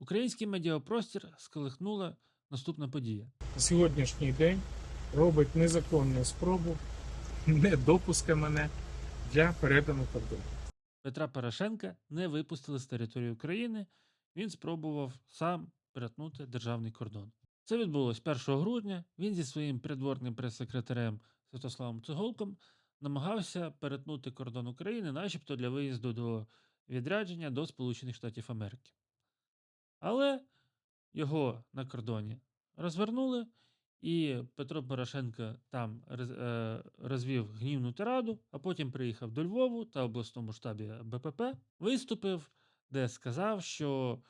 Український медіапростір сколихнула наступна подія. на сьогоднішній день робить незаконну спробу недопуска мене для передану кордону. Петра Порошенка не випустили з території України. Він спробував сам перетнути державний кордон. Це відбулось 1 грудня. Він зі своїм придворним прес-секретарем Святославом Цеголком намагався перетнути кордон України, начебто для виїзду до відрядження до Сполучених Штатів Америки. Але його на кордоні розвернули, і Петро Порошенко там е, розвів гнівну тираду, а потім приїхав до Львову та обласному штабі БПП, виступив, де сказав, що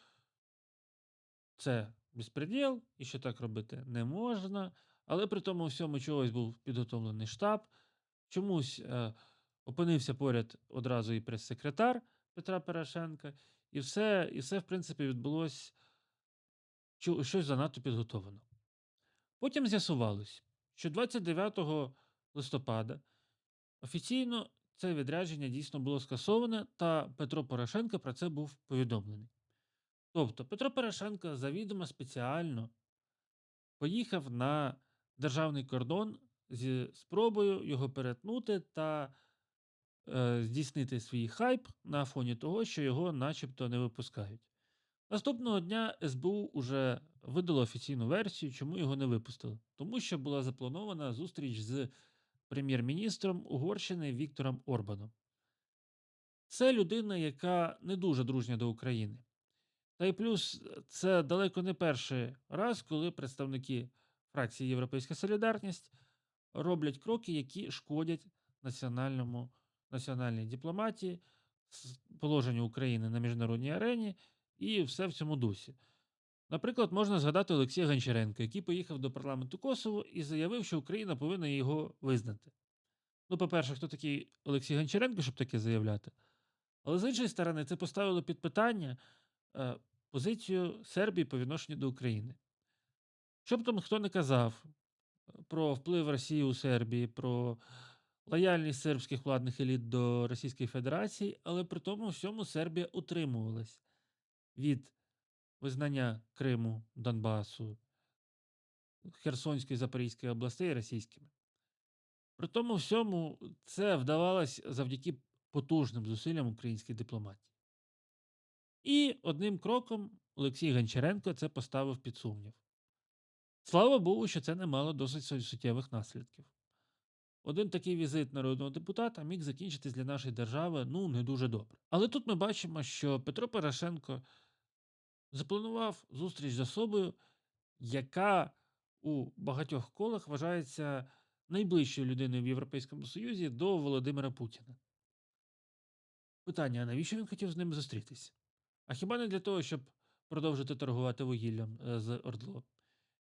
це безпреділ і що так робити не можна. Але при тому всьому чогось був підготовлений штаб. Чомусь е, опинився поряд одразу і прес-секретар Петра Порошенка, і все, і все, в принципі, відбулось чо- щось занадто підготовлено. Потім з'ясувалось, що 29 листопада офіційно це відрядження дійсно було скасоване, та Петро Порошенко про це був повідомлений. Тобто Петро Порошенко завідомо спеціально поїхав на державний кордон зі спробою його перетнути та здійснити свій хайп на фоні того, що його начебто не випускають. Наступного дня СБУ уже видало офіційну версію, чому його не випустили. Тому що була запланована зустріч з прем'єр-міністром Угорщини Віктором Орбаном. Це людина, яка не дуже дружня до України. Та й плюс е, це далеко не перший раз, коли представники фракції Європейська Солідарність роблять кроки, які шкодять національному, національній дипломатії, положенню України на міжнародній арені і все в цьому дусі. Наприклад, можна згадати Олексія Гончаренка, який поїхав до парламенту Косово і заявив, що Україна повинна його визнати. Ну, по-перше, хто такий Олексій Гончаренко, щоб таке заявляти? Але з іншої сторони, це поставило під питання е, позицію Сербії по відношенню до України. Що б там хто не казав е, про вплив Росії у Сербії, про лояльність сербських владних еліт до Російської Федерації, але при тому всьому Сербія утримувалась від визнання Криму, Донбасу, Херсонської Запорізької областей російськими. При тому всьому це вдавалось завдяки потужним зусиллям української дипломатії. І одним кроком Олексій Гончаренко це поставив під сумнів. Слава Богу, що це не мало досить суттєвих наслідків. Один такий візит народного депутата міг закінчитись для нашої держави ну не дуже добре. Але тут ми бачимо, що Петро Порошенко запланував зустріч з особою, яка у багатьох колах вважається найближчою людиною в Європейському Союзі до Володимира Путіна. Питання: а навіщо він хотів з ним зустрітися? А хіба не для того, щоб продовжити торгувати вугіллям е, з Ордло?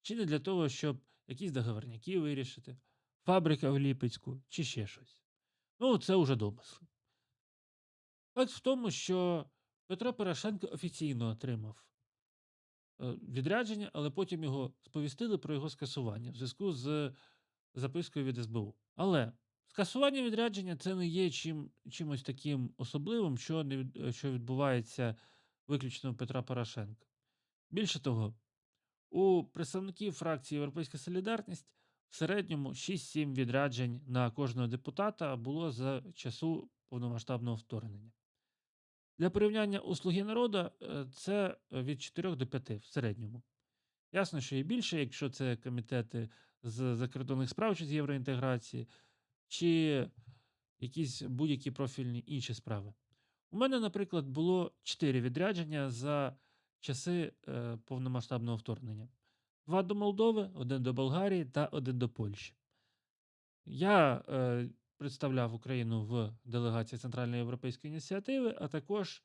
Чи не для того, щоб якісь договорняки вирішити, фабрика в Ліпецьку, чи ще щось? Ну, це уже домисли. Факт в тому, що Петро Порошенко офіційно отримав е, відрядження, але потім його сповістили про його скасування в зв'язку з запискою від СБУ. Але скасування відрядження це не є чим, чимось таким особливим, що, не що відбувається виключно у Петра Порошенка. Більше того, у представників фракції Європейська Солідарність в середньому 6-7 відряджень на кожного депутата було за часу повномасштабного вторгнення. Для порівняння у «Слуги народу» е, це від 4 до 5 в середньому. Ясно, що і більше, якщо це комітети з закордонних справ чи з євроінтеграції, чи якісь будь-які профільні інші справи. У мене, наприклад, було 4 відрядження за часи е, повномасштабного вторгнення: два до Молдови, один до Болгарії та один до Польщі. Я е, представляв Україну в делегації Центральної європейської ініціативи, а також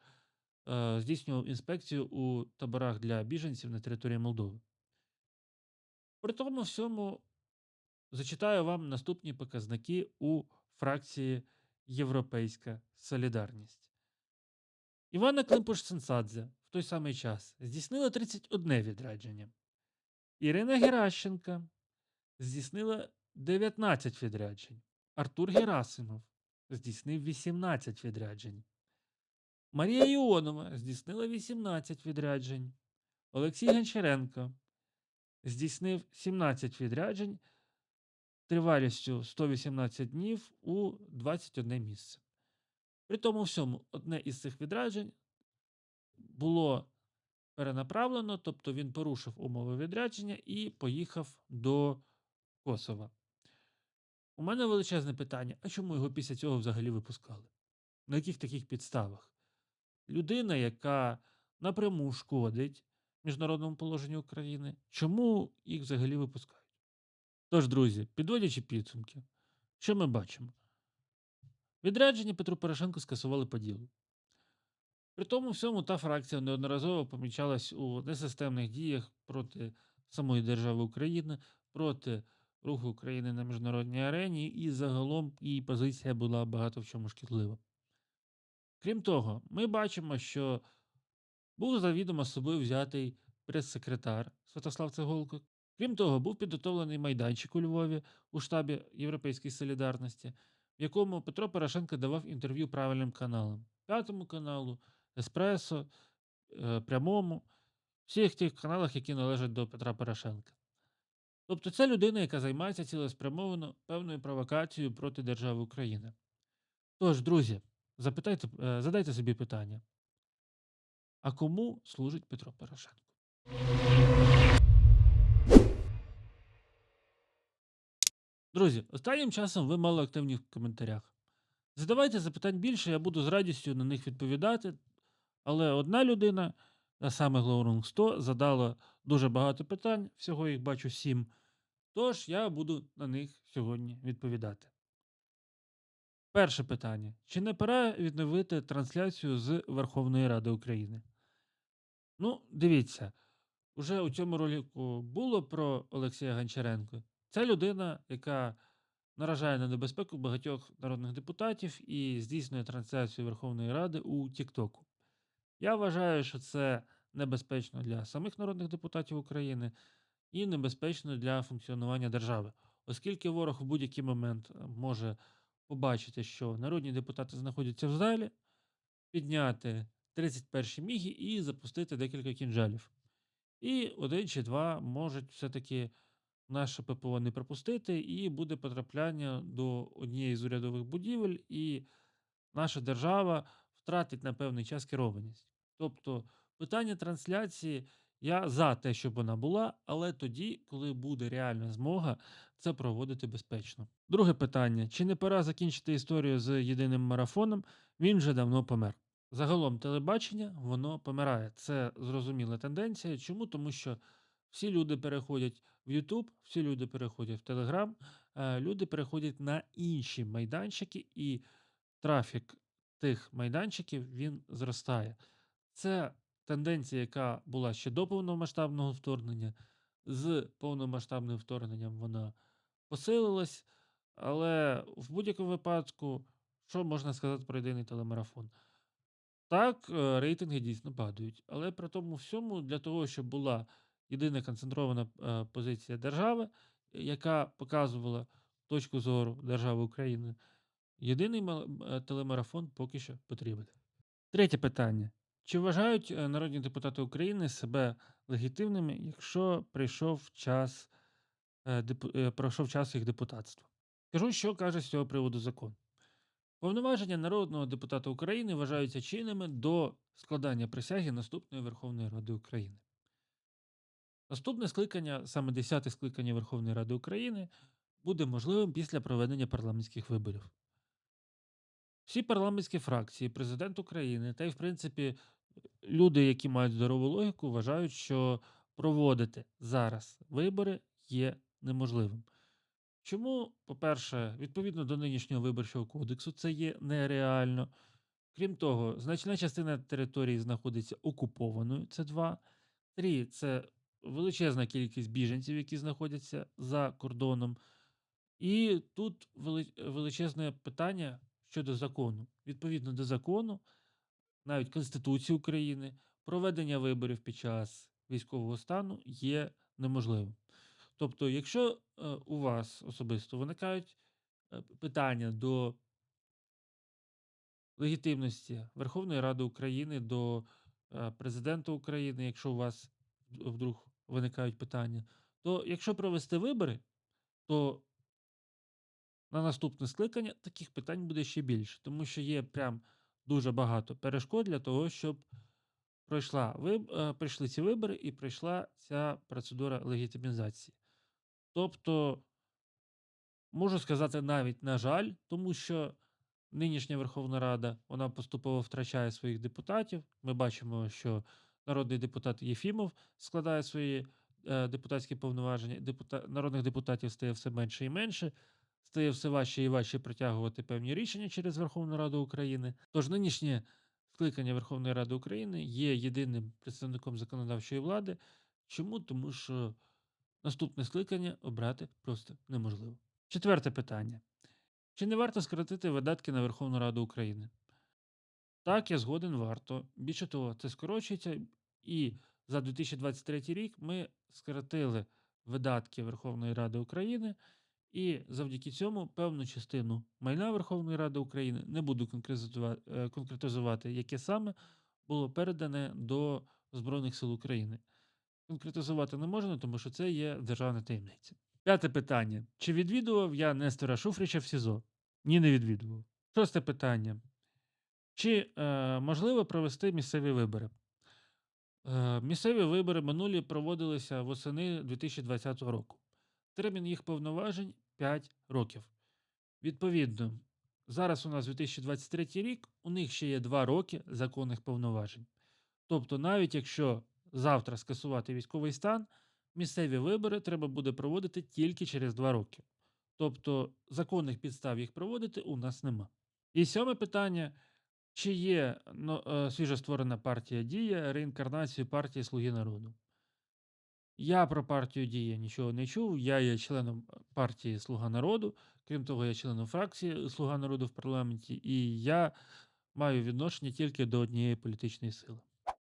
е, здійснював інспекцію у таборах для біженців на території Молдови. При тому всьому зачитаю вам наступні показники у фракції Європейська Солідарність. Івана Климпуш-Цинцадзе в той самий час здійснила 31 відрядження. Ірина Геращенка здійснила 19 відряджень. Артур Герасимов здійснив 18 відряджень. Марія Іонова здійснила 18 відряджень. Олексій Гончаренко здійснив 17 відряджень тривалістю 118 днів у 21 місце. При тому всьому, одне із цих відряджень було перенаправлено, тобто він порушив умови відрядження і поїхав до Косова. У мене величезне питання: а чому його після цього взагалі випускали? На яких таких підставах? Людина, яка напряму шкодить міжнародному положенню України, чому їх взагалі випускають? Тож, друзі, підводячи підсумки, що ми бачимо? Відрядження Петру Порошенку скасували по ділу. При тому всьому та фракція неодноразово помічалась у несистемних діях проти самої держави України, проти руху України на міжнародній арені, і загалом її позиція була багато в чому шкідлива. Крім того, ми бачимо, що був завідомо з собою взятий прес-секретар Святослав Цеголко. Крім того, був підготовлений майданчик у Львові у штабі Європейської солідарності, в якому Петро Порошенко давав інтерв'ю правильним каналам: П'ятому каналу, Еспресо, е, Прямому, всіх тих каналах, які належать до Петра Порошенка. Тобто це людина, яка займається цілеспрямовано певною провокацією проти держави України. Тож, друзі, запитайте, е, задайте собі питання: а кому служить Петро Порошенко? Друзі, останнім часом ви мало активні в коментарях. Задавайте запитань більше, я буду з радістю на них відповідати. Але одна людина, а саме Глоурунг 100, задала дуже багато питань, всього їх бачу сім. Тож я буду на них сьогодні відповідати. Перше питання: чи не пора відновити трансляцію з Верховної Ради України? Ну, дивіться, уже у цьому ролику було про Олексія Гончаренко. Це людина, яка наражає на небезпеку багатьох народних депутатів і здійснює трансляцію Верховної Ради у Тіктоку. Я вважаю, що це небезпечно для самих народних депутатів України і небезпечно для функціонування держави, оскільки ворог в будь-який момент е, може побачити, що народні депутати знаходяться в залі, підняти 31 міги і запустити декілька кінжалів. І один чи два можуть все-таки наше ППО не пропустити, і буде потрапляння до однієї з урядових будівель, і наша держава втратить на певний час керованість. Тобто питання трансляції я за те, щоб вона була, але тоді, коли буде реальна змога це проводити безпечно. Друге питання: чи не пора закінчити історію з єдиним марафоном? Він вже давно помер. Загалом телебачення воно помирає. Це зрозуміла тенденція. Чому? Тому що всі люди переходять в YouTube, всі люди переходять в Telegram, е, люди переходять на інші майданчики, і трафік тих майданчиків він зростає. Це тенденція, яка була ще до повномасштабного вторгнення. З повномасштабним вторгненням вона посилилась, але в будь-якому випадку, що можна сказати про єдиний телемарафон? Так, е, рейтинги дійсно падають, але при тому всьому для того, щоб була єдина концентрована е, позиція держави, яка показувала точку зору держави України, єдиний е, телемарафон поки що потрібен. Третє питання. Чи вважають е, народні депутати України себе легітимними, якщо прийшов час, е, пройшов час їх депутатства? Кажу, що каже з цього приводу закон. Повноваження народного депутата України вважаються чинними до складання присяги наступної Верховної Ради України. Наступне скликання, саме 10 скликання Верховної Ради України, буде можливим після проведення парламентських виборів. Всі парламентські фракції, президент України та й, в принципі, люди, які мають здорову логіку, вважають, що проводити зараз вибори є неможливим. Чому, по-перше, відповідно до нинішнього виборчого кодексу, це є нереально. Крім того, значна частина території знаходиться окупованою. Це два. Три це величезна кількість біженців, які знаходяться за кордоном. І тут величезне питання щодо закону. Відповідно до закону, навіть Конституції України, проведення виборів під час військового стану є неможливим. Тобто, якщо е, у вас особисто виникають е, питання до легітимності Верховної Ради України, до е, президента України, якщо у вас вдруг виникають питання, то якщо провести вибори, то на наступне скликання таких питань буде ще більше, тому що є прям дуже багато перешкод для того, щоб пройшла виб... е, пройшли ці вибори і пройшла ця процедура легітимізації. Тобто, можу сказати навіть на жаль, тому що нинішня Верховна Рада вона поступово втрачає своїх депутатів. Ми бачимо, що народний депутат Єфімов складає свої е, депутатські повноваження. Депута... Народних депутатів стає все менше і менше. Стає все важче і важче притягувати певні рішення через Верховну Раду України. Тож нинішнє скликання Верховної Ради України є єдиним представником законодавчої влади. Чому? Тому що наступне скликання обрати просто неможливо. Четверте питання. Чи не варто скоротити видатки на Верховну Раду України? Так, я згоден, варто. Більше того, це скорочується, і за 2023 рік ми скоротили видатки Верховної Ради України, і завдяки цьому певну частину майна Верховної Ради України не буду конкретизувати, е, яке саме було передане до Збройних сил України. Конкретизувати не можна, тому що це є державна таємниця. П'яте питання. Чи відвідував я Нестора Шуфрича в СІЗО? Ні, не відвідував. Шосте питання. Чи е, можливо провести місцеві вибори? Е, місцеві вибори минулі проводилися восени 2020 року. Термін їх повноважень 5 років. Відповідно, зараз у нас 2023 рік, у них ще є 2 роки законних повноважень. Тобто, навіть якщо завтра скасувати військовий стан, місцеві вибори треба буде проводити тільки через 2 роки. Тобто законних підстав їх проводити у нас нема. І сьоме питання: чи є ну, е, свіжостворена партія Дія реінкарнацією партії Слуги народу? Я про партію Дія нічого не чув. Я є членом партії Слуга народу. Крім того, я членом фракції Слуга народу в парламенті, і я маю відношення тільки до однієї політичної сили.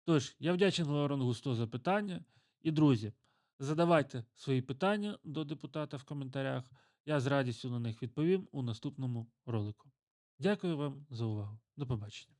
Тож, я вдячний Леону Густо за питання. І, друзі, задавайте свої питання до депутата в коментарях. Я з радістю на них відповім у наступному ролику. Дякую вам за увагу. До побачення.